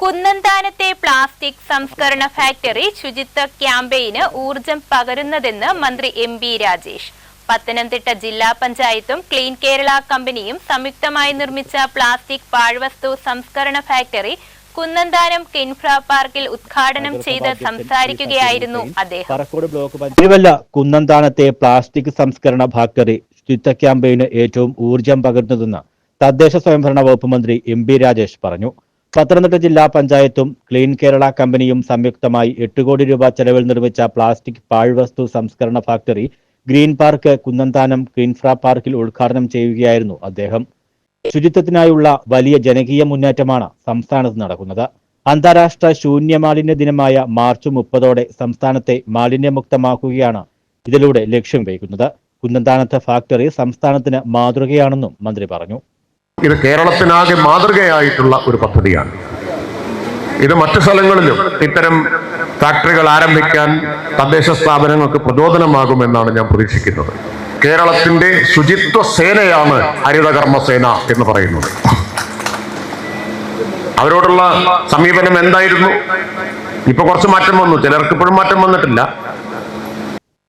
കുന്നന്താനത്തെ plastic സംസ്കരണ factory ശുചിത്വ ക്യാമ്പയിന് ഊർജം പകരുന്നതെന്ന് മന്ത്രി എം ബി രാജേഷ്. പത്തനംതിട്ട ജില്ലാ പഞ്ചായത്തും ക്ലീൻ കേരള കമ്പനിയും സംയുക്തമായി നിർമ്മിച്ച പ്ലാസ്റ്റിക് പാഴ്വസ്തു സംസ്കരണ ഫാക്ടറി കുന്നന്താനം കിൻഫ്ര പാർക്കിൽ ഉദ്ഘാടനം ചെയ്ത് സംസാരിക്കുകയായിരുന്നു അദ്ദേഹം. കുന്നന്താനത്തെ പ്ലാസ്റ്റിക് സംസ്കരണ ഫാക്ടറി ശുചിത്വ ക്യാമ്പയിന് ഏറ്റവും ഊർജം പകരുന്നതെന്ന് തദ്ദേശ സ്വയംഭരണ വകുപ്പ് മന്ത്രി എം ബി രാജേഷ് പറഞ്ഞു. പത്തനംതിട്ട ജില്ലാ പഞ്ചായത്തും ക്ലീൻ കേരള കമ്പനിയും സംയുക്തമായി എട്ട് കോടി രൂപ ചെലവിൽ നിർമ്മിച്ച പ്ലാസ്റ്റിക് പാഴ്വസ്തു സംസ്കരണ factory green park Kunnanthanam Kinfra പാർക്കിൽ ഉദ്ഘാടനം ചെയ്യുകയായിരുന്നു അദ്ദേഹം. ശുചിത്വത്തിനായുള്ള വലിയ ജനകീയ മുന്നേറ്റമാണ് സംസ്ഥാനത്ത് നടക്കുന്നത്. അന്താരാഷ്ട്ര ശൂന്യമാലിന്യ ദിനമായ മാർച്ച് മുപ്പതോടെ സംസ്ഥാനത്തെ മാലിന്യമുക്തമാക്കുകയാണ് ഇതിലൂടെ ലക്ഷ്യം വയ്ക്കുന്നത് കുന്നന്താനത്തെ ഫാക്ടറി സംസ്ഥാനത്തിന് മാതൃകയാണെന്നും മന്ത്രി പറഞ്ഞു. ഇത് കേരളത്തിനാകെ മാതൃകയായിട്ടുള്ള ഒരു പദ്ധതിയാണ്. ഇത് മറ്റു സ്ഥലങ്ങളിലും ഇത്തരം ഫാക്ടറികൾ ആരംഭിക്കാൻ തദ്ദേശ സ്ഥാപനങ്ങൾക്ക് പ്രചോദനമാകുമെന്നാണ് ഞാൻ പ്രതീക്ഷിക്കുന്നത്. കേരളത്തിന്റെ ശുചിത്വ സേനയാണ് ഹരിതകർമ്മ സേന എന്ന് പറയുന്നത്. അവരോടുള്ള സമീപനം എന്തായിരുന്നു? ഇപ്പൊ കുറച്ച് മാറ്റം വന്നു. ചിലർക്ക് ഇപ്പോഴും മാറ്റം വന്നിട്ടില്ല.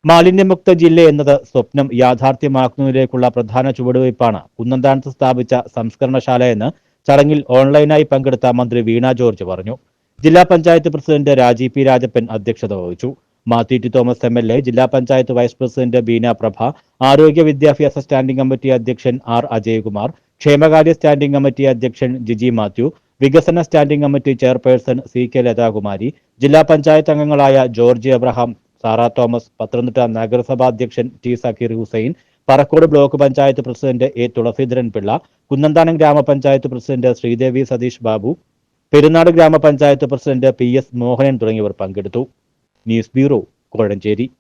മാലിന്യമുക്ത ജില്ല എന്നത് സ്വപ്നം യാഥാർത്ഥ്യമാക്കുന്നതിലേക്കുള്ള പ്രധാന ചുവടുവയ്പ്പാണ് കുന്നന്താനത്ത് സ്ഥാപിച്ച സംസ്കരണശാല എന്ന് ചടങ്ങിൽ ഓൺലൈനായി പങ്കെടുത്ത മന്ത്രി വീണ ജോർജ് പറഞ്ഞു. ജില്ലാ പഞ്ചായത്ത് പ്രസിഡന്റ് രാജി പി രാജപ്പൻ അധ്യക്ഷത വഹിച്ചു. Mathew T Thomas M L A ജില്ലാ പഞ്ചായത്ത് വൈസ് പ്രസിഡന്റ് ബീന പ്രഭ ആരോഗ്യ വിദ്യാഭ്യാസ സ്റ്റാൻഡിംഗ് കമ്മിറ്റി അധ്യക്ഷൻ ആർ അജയകുമാർ ക്ഷേമകാര്യ സ്റ്റാൻഡിംഗ് കമ്മിറ്റി അധ്യക്ഷൻ ജിജി മാത്യു വികസന standing committee chairperson C K Lathakumari ജില്ലാ പഞ്ചായത്ത് അംഗങ്ങളായ ജോർജ് എബ്രഹാം സാറ തോമസ് പത്തനംതിട്ട നഗരസഭാ അധ്യക്ഷൻ T Zakir Hussain Parakode block panchayat president A Thulaseedharan Pillai Kunnanthanam ഗ്രാമപഞ്ചായത്ത് പ്രസിഡന്റ് ശ്രീദേവി സതീഷ് ബാബു പെരുന്നാട് ഗ്രാമപഞ്ചായത്ത് പ്രസിഡന്റ് പി എസ് മോഹനൻ തുടങ്ങിയവർ പങ്കെടുത്തു. News bureau Kozhencherry.